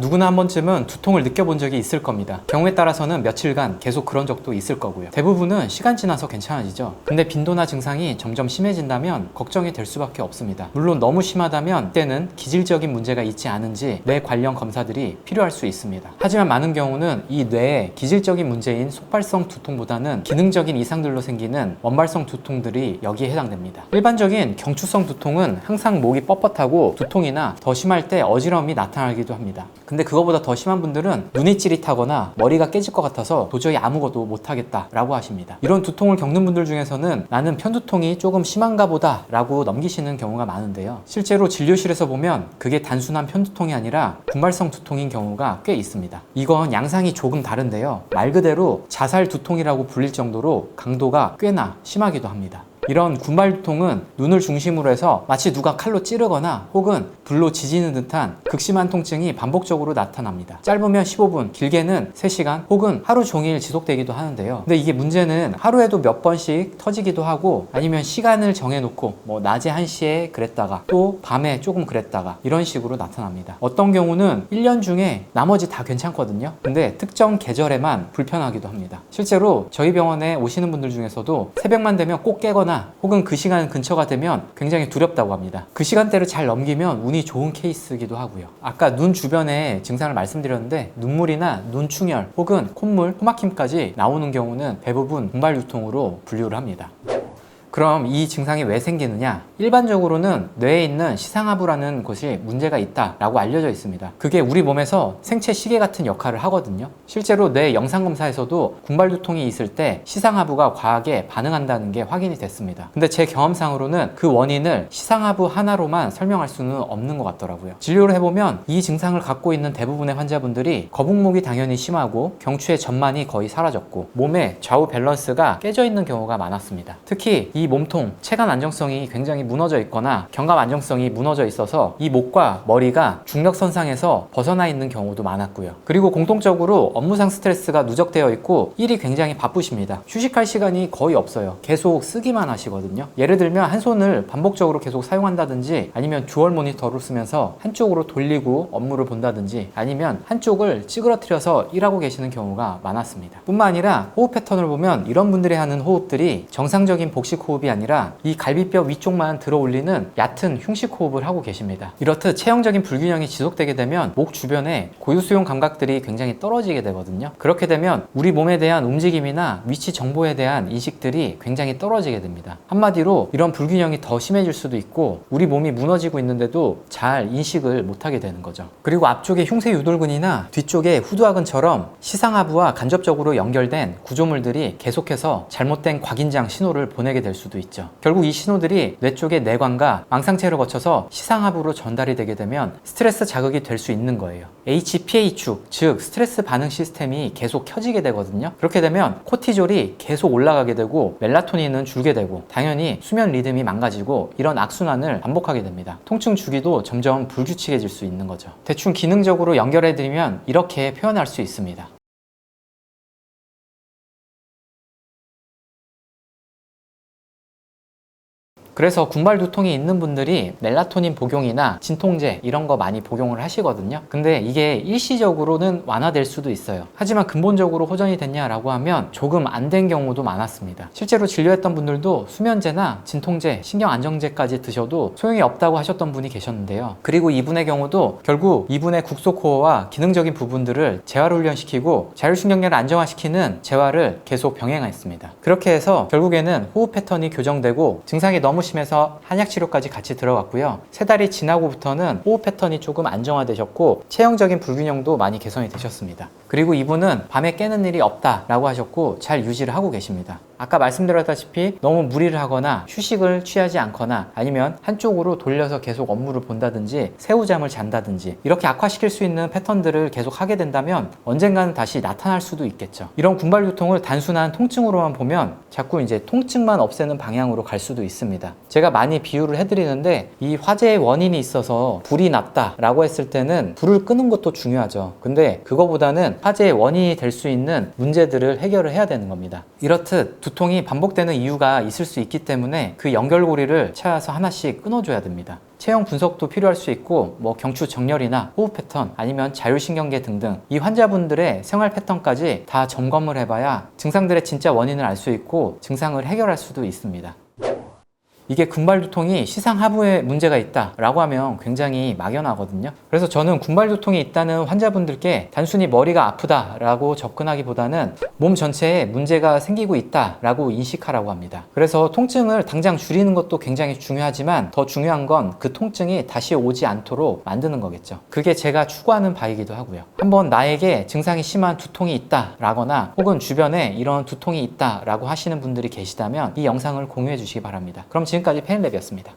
누구나 한 번쯤은 두통을 느껴본 적이 있을 겁니다. 경우에 따라서는 며칠간 계속 그런 적도 있을 거고요. 대부분은 시간 지나서 괜찮아지죠. 근데 빈도나 증상이 점점 심해진다면 걱정이 될 수밖에 없습니다. 물론 너무 심하다면 그때는 기질적인 문제가 있지 않은지 뇌 관련 검사들이 필요할 수 있습니다. 하지만 많은 경우는 이 뇌의 기질적인 문제인 속발성 두통보다는 기능적인 이상들로 생기는 원발성 두통들이 여기에 해당됩니다. 일반적인 경추성 두통은 항상 목이 뻣뻣하고 두통이나 더 심할 때 어지러움이 나타나기도 합니다. 근데 그거보다 더 심한 분들은 눈이 찌릿하거나 머리가 깨질 것 같아서 도저히 아무것도 못하겠다라고 하십니다. 이런 두통을 겪는 분들 중에서는 나는 편두통이 조금 심한가 보다 라고 넘기시는 경우가 많은데요. 실제로 진료실에서 보면 그게 단순한 편두통이 아니라 분발성 두통인 경우가 꽤 있습니다. 이건 양상이 조금 다른데요. 말 그대로 자살 두통이라고 불릴 정도로 강도가 꽤나 심하기도 합니다. 이런 군발 두통은 눈을 중심으로 해서 마치 누가 칼로 찌르거나 혹은 불로 지지는 듯한 극심한 통증이 반복적으로 나타납니다. 짧으면 15분, 길게는 3시간 혹은 하루 종일 지속되기도 하는데요. 근데 이게 문제는 하루에도 몇 번씩 터지기도 하고 아니면 시간을 정해놓고 뭐 낮에 1시에 그랬다가 또 밤에 조금 그랬다가 이런 식으로 나타납니다. 어떤 경우는 1년 중에 나머지 다 괜찮거든요. 근데 특정 계절에만 불편하기도 합니다. 실제로 저희 병원에 오시는 분들 중에서도 새벽만 되면 꼭 깨거나 혹은 그 시간 근처가 되면 굉장히 두렵다고 합니다. 그 시간대를 잘 넘기면 운이 좋은 케이스이기도 하고요. 아까 눈 주변에 증상을 말씀드렸는데 눈물이나 눈충혈 혹은 콧물, 코막힘까지 나오는 경우는 대부분 분발 유통으로 분류를 합니다. 그럼 이 증상이 왜 생기느냐? 일반적으로는 뇌에 있는 시상하부라는 곳이 문제가 있다라고 알려져 있습니다. 그게 우리 몸에서 생체 시계 같은 역할을 하거든요. 실제로 뇌 영상 검사에서도 군발 두통이 있을 때 시상하부가 과하게 반응한다는 게 확인이 됐습니다. 근데 제 경험상으로는 그 원인을 시상하부 하나로만 설명할 수는 없는 것 같더라고요. 진료를 해보면 이 증상을 갖고 있는 대부분의 환자분들이 거북목이 당연히 심하고 경추의 전만이 거의 사라졌고 몸의 좌우 밸런스가 깨져 있는 경우가 많았습니다. 특히 이 몸통, 체간 안정성이 굉장히 무너져 있거나 견갑 안정성이 무너져 있어서 이 목과 머리가 중력 선상에서 벗어나 있는 경우도 많았고요. 그리고 공통적으로 업무상 스트레스가 누적되어 있고 일이 굉장히 바쁘십니다. 휴식할 시간이 거의 없어요. 계속 쓰기만 하시거든요. 예를 들면 한 손을 반복적으로 계속 사용한다든지 아니면 듀얼 모니터를 쓰면서 한쪽으로 돌리고 업무를 본다든지 아니면 한쪽을 찌그러뜨려서 일하고 계시는 경우가 많았습니다. 뿐만 아니라 호흡 패턴을 보면 이런 분들이 하는 호흡들이 정상적인 복식 호흡이 아니라 이 갈비뼈 위쪽만 들어 올리는 얕은 흉식 호흡을 하고 계십니다. 이렇듯 체형적인 불균형이 지속되게 되면 목 주변에 고유 수용 감각들이 굉장히 떨어지게 되거든요. 그렇게 되면 우리 몸에 대한 움직임이나 위치 정보에 대한 인식들이 굉장히 떨어지게 됩니다. 한마디로 이런 불균형이 더 심해질 수도 있고 우리 몸이 무너지고 있는데도 잘 인식을 못하게 되는 거죠. 그리고 앞쪽에 흉쇄 유돌근이나 뒤쪽에 후두하근처럼 시상하부와 간접적으로 연결된 구조물들이 계속해서 잘못된 곽인장 신호를 보내게 될 수도 있죠. 결국 이 신호들이 뇌 쪽의 내관과 망상체를 거쳐서 시상하부로 전달이 되게 되면 스트레스 자극이 될 수 있는 거예요. HPA축, 즉 스트레스 반응 시스템이 계속 켜지게 되거든요. 그렇게 되면 코티졸이 계속 올라가게 되고 멜라토닌은 줄게 되고 당연히 수면 리듬이 망가지고 이런 악순환을 반복하게 됩니다. 통증 주기도 점점 불규칙해질 수 있는 거죠. 대충 기능적으로 연결해 드리면 이렇게 표현할 수 있습니다. 그래서 군발 두통이 있는 분들이 멜라토닌 복용이나 진통제 이런 거 많이 복용을 하시거든요. 근데 이게 일시적으로는 완화될 수도 있어요. 하지만 근본적으로 호전이 됐냐라고 하면 조금 안 된 경우도 많았습니다. 실제로 진료했던 분들도 수면제나 진통제, 신경 안정제까지 드셔도 소용이 없다고 하셨던 분이 계셨는데요. 그리고 이분의 경우도 결국 이분의 국소코어와 기능적인 부분들을 재활 훈련시키고 자율신경계를 안정화시키는 재활을 계속 병행했습니다. 그렇게 해서 결국에는 호흡 패턴이 교정되고 증상이 너무 심해서 한약 치료까지 같이 들어갔고요. 세 달이 지나고부터는 호흡 패턴이 조금 안정화되셨고 체형적인 불균형도 많이 개선이 되셨습니다. 그리고 이분은 밤에 깨는 일이 없다라고 하셨고 잘 유지를 하고 계십니다. 아까 말씀드렸다시피 너무 무리를 하거나 휴식을 취하지 않거나 아니면 한쪽으로 돌려서 계속 업무를 본다든지 새우잠을 잔다든지 이렇게 악화시킬 수 있는 패턴들을 계속 하게 된다면 언젠가는 다시 나타날 수도 있겠죠. 이런 군발 두통을 단순한 통증으로만 보면 자꾸 이제 통증만 없애는 방향으로 갈 수도 있습니다. 제가 많이 비유를 해드리는데 이 화재의 원인이 있어서 불이 났다라고 했을 때는 불을 끄는 것도 중요하죠. 근데 그거보다는 화재의 원인이 될 수 있는 문제들을 해결을 해야 되는 겁니다. 이렇듯 두통이 반복되는 이유가 있을 수 있기 때문에 그 연결고리를 찾아서 하나씩 끊어줘야 됩니다. 체형 분석도 필요할 수 있고 뭐 경추 정렬이나 호흡 패턴 아니면 자율신경계 등등 이 환자분들의 생활 패턴까지 다 점검을 해봐야 증상들의 진짜 원인을 알 수 있고 증상을 해결할 수도 있습니다. 이게 군발 두통이 시상 하부에 문제가 있다라고 하면 굉장히 막연하거든요. 그래서 저는 군발 두통이 있다는 환자분들께 단순히 머리가 아프다라고 접근하기보다는 몸 전체에 문제가 생기고 있다라고 인식하라고 합니다. 그래서 통증을 당장 줄이는 것도 굉장히 중요하지만 더 중요한 건 그 통증이 다시 오지 않도록 만드는 거겠죠. 그게 제가 추구하는 바이기도 하고요. 한번 나에게 증상이 심한 두통이 있다라거나 혹은 주변에 이런 두통이 있다라고 하시는 분들이 계시다면 이 영상을 공유해 주시기 바랍니다. 그럼 지금 지금까지 페인랩이었습니다.